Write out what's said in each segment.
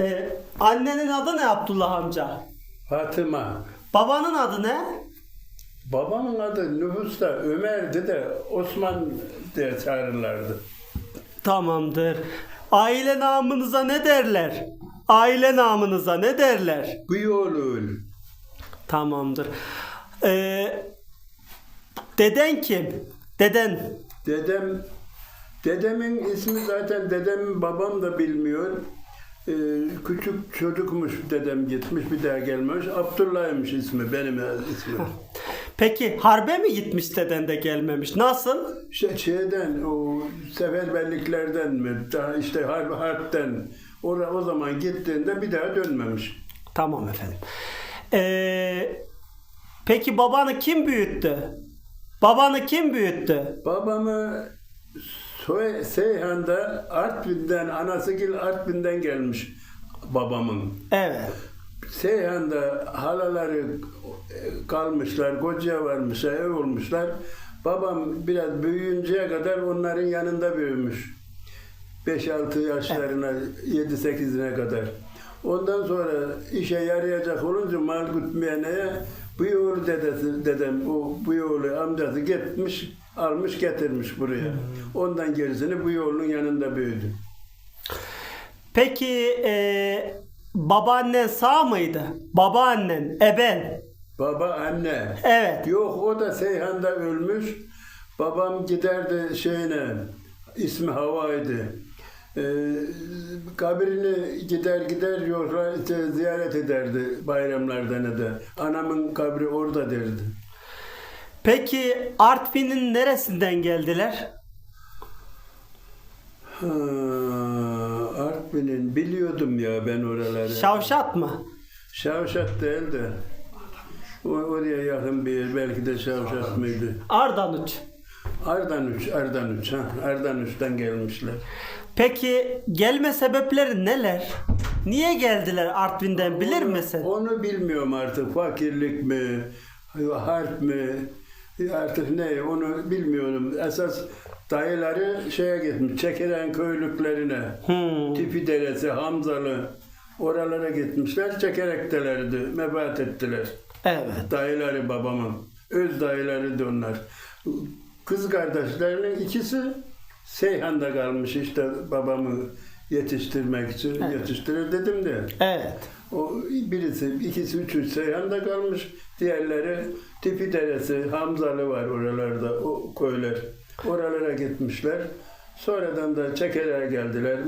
Ee, annenin adı ne Abdullah amca? Fatıma. Babanın adı ne? Babamın adı nüfusta Ömer'di de Osman diye çağırırlardı. Tamamdır. Aile namınıza ne derler? Aile namınıza ne derler? Bu yolu Tamamdır. Ee, deden kim? Deden. Dedem dedemin ismi zaten dedem babam da bilmiyor. Ee, küçük çocukmuş dedem gitmiş bir daha gelmemiş. Abdullah'ymış ismi benim ismim. Peki harbe mi gitmiş deden de gelmemiş? Nasıl? Şey, şeyden o seferberliklerden mi daha işte harp harpten o, o zaman gittiğinde bir daha dönmemiş. Tamam efendim. Ee, peki babanı kim büyüttü? Babanı kim büyüttü? Babamı Soy, Seyhan'da Artvin'den Anasıgil Artvin'den gelmiş babamın. Evet. Seyhan'da halaları e, kalmışlar, koca varmışlar, ev olmuşlar. Babam biraz büyüyünceye kadar onların yanında büyümüş. 5-6 yaşlarına, 7-8'ine kadar. Ondan sonra işe yarayacak olunca mal gütmeyeneye bu yolu dedesi, dedem, o bu yolu amcası gitmiş, almış getirmiş buraya. Ondan gerisini bu yolun yanında büyüdü. Peki ee, babaannen sağ mıydı? Babaannen, eben. Baba, anne. Evet. Yok o da Seyhan'da ölmüş. Babam giderdi şeyine, ismi Hava'ydı. Ee, kabrini gider gider işte ziyaret ederdi bayramlarda ne de. Anamın kabri orada derdi. Peki Artvin'in neresinden geldiler? Ha, Artvin'in biliyordum ya ben oraları. Şavşat mı? Şavşat değil de. O, oraya yakın bir yer belki de Şavşat mıydı? Ardanuç. Ardanuç, Ardanuç. Ha, Ardanuç'tan gelmişler. Peki gelme sebepleri neler? Niye geldiler Artvin'den bilir misin? Onu bilmiyorum artık. Fakirlik mi, harp mi, artık ne onu bilmiyorum. Esas dayıları şeye gitmiş, Çekeren köylüklerine. Hmm. Tipi Deresi, Hamzalı oralara gitmişler. Çekerektelerdi, mebat ettiler. Evet. Dayıları babamın. Öz dayılarıydı onlar. Kız kardeşlerinin ikisi Seyhan'da kalmış işte babamı yetiştirmek için yetiştirir dedim de. Evet. O birisi, ikisi, üçü Seyhan'da kalmış. Diğerleri Tipi Deresi, Hamzalı var oralarda, o köyler. Oralara gitmişler. Sonradan da çekerek geldiler.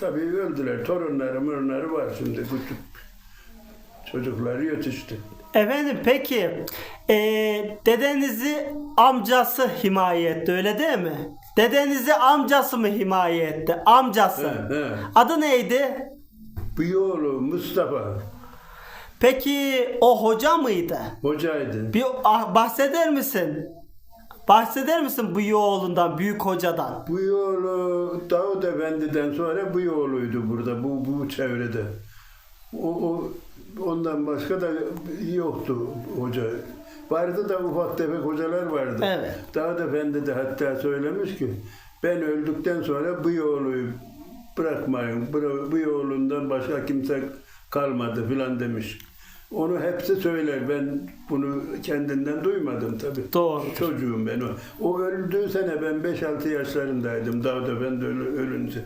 Tabii öldüler. Torunları, mırınları var şimdi. Küçük çocukları yetişti. Efendim peki eee, dedenizi amcası himaye etti öyle değil mi? Dedenizi amcası mı himaye etti? Amcası. He, he. Adı neydi? Oğlu Mustafa Peki o hoca mıydı? hocaydı. Bir ah, bahseder misin? Bahseder misin bu oğlundan, büyük hocadan? Bu yolu Davut Efendi'den sonra bu yoluydu burada, bu, bu çevrede. O, o, ondan başka da yoktu hoca. Vardı da ufak tefek hocalar vardı. Evet. Davut Efendi de hatta söylemiş ki ben öldükten sonra bu yolu bırakmayın. Bu, yolundan başka kimse kalmadı filan demiş. Onu hepsi söyler. Ben bunu kendinden duymadım tabii. Doğru. Çocuğum ben o. O öldüğü sene ben 5-6 yaşlarındaydım. Davut Efendi ölü- ölünce.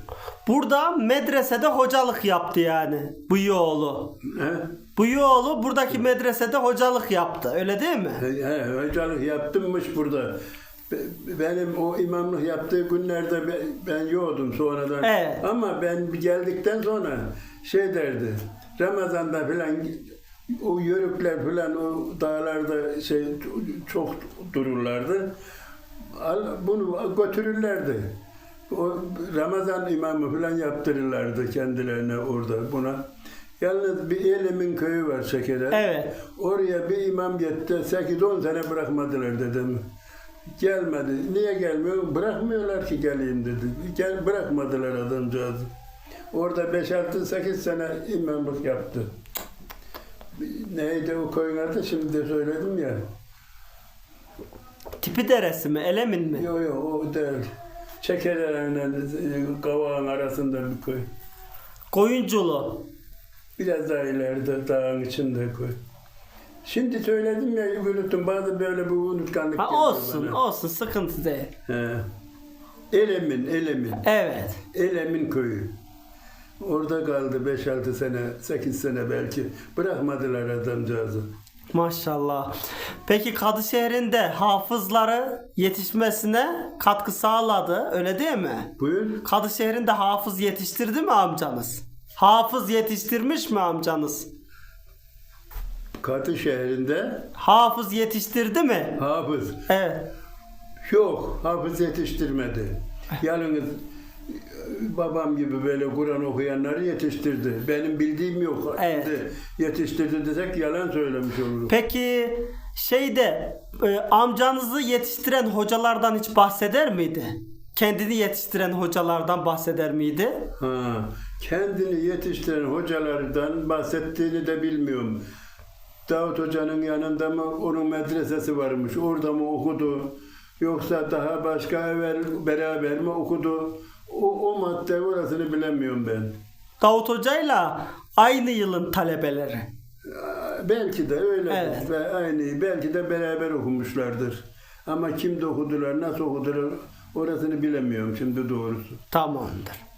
Burada medresede hocalık yaptı yani bu oğlu. He? Bu oğlu buradaki medresede hocalık yaptı. Öyle değil mi? He, hocalık yaptımmış burada. Be- Benim o imamlık yaptığı günlerde be- ben yoğdum sonradan. Evet. Ama ben geldikten sonra şey derdi. Ramazan'da filan o yörükler filan o dağlarda şey çok dururlardı. Bunu götürürlerdi. O Ramazan imamı filan yaptırırlardı kendilerine orada buna. Yalnız bir Elim'in köyü var Şeker'e. Evet. Oraya bir imam gitti. 8-10 sene bırakmadılar dedim. Gelmedi. Niye gelmiyor? Bırakmıyorlar ki geleyim dedi. Gel bırakmadılar adamcağızı. Orada 5-6-8 sene imamlık yaptı. Neydi o köyün adı? Şimdi de söyledim ya. Tipi deresi mi? Elemin mi? Yok yok o değil. Çekererenle kavağın arasında bir köy. Koyunculu. Biraz daha ileride dağın içinde koy. Şimdi söyledim ya unuttum. Bazı böyle bir unutkanlık Ha, geliyor olsun bana. olsun sıkıntı değil. He. Elemin, Elemin. Evet. Elemin köyü. Orada kaldı 5-6 sene, 8 sene belki. Bırakmadılar adamcağızı. Maşallah. Peki Kadışehir'in de hafızları yetişmesine katkı sağladı öyle değil mi? Buyur. Kadışehir'in de hafız yetiştirdi mi amcanız? Hafız yetiştirmiş mi amcanız? Katı şehrinde Hafız yetiştirdi mi? hafız. Evet. Yok, hafız yetiştirmedi. Yalnız babam gibi böyle Kur'an okuyanları yetiştirdi. Benim bildiğim yok. Evet. Şimdi yetiştirdi desek yalan söylemiş oluruz. Peki şeyde e, amcanızı yetiştiren hocalardan hiç bahseder miydi? Kendini yetiştiren hocalardan bahseder miydi? Ha, kendini yetiştiren hocalardan bahsettiğini de bilmiyorum. Davut Hoca'nın yanında mı onun medresesi varmış. Orada mı okudu? Yoksa daha başka evvel beraber mi okudu? O, o madde orasını bilemiyorum ben. Davut Hoca'yla aynı yılın talebeleri. Belki de öyle. Evet. Ve aynı. Belki de beraber okumuşlardır. Ama kimde okudular, nasıl okudular orasını bilemiyorum şimdi doğrusu. Tamamdır.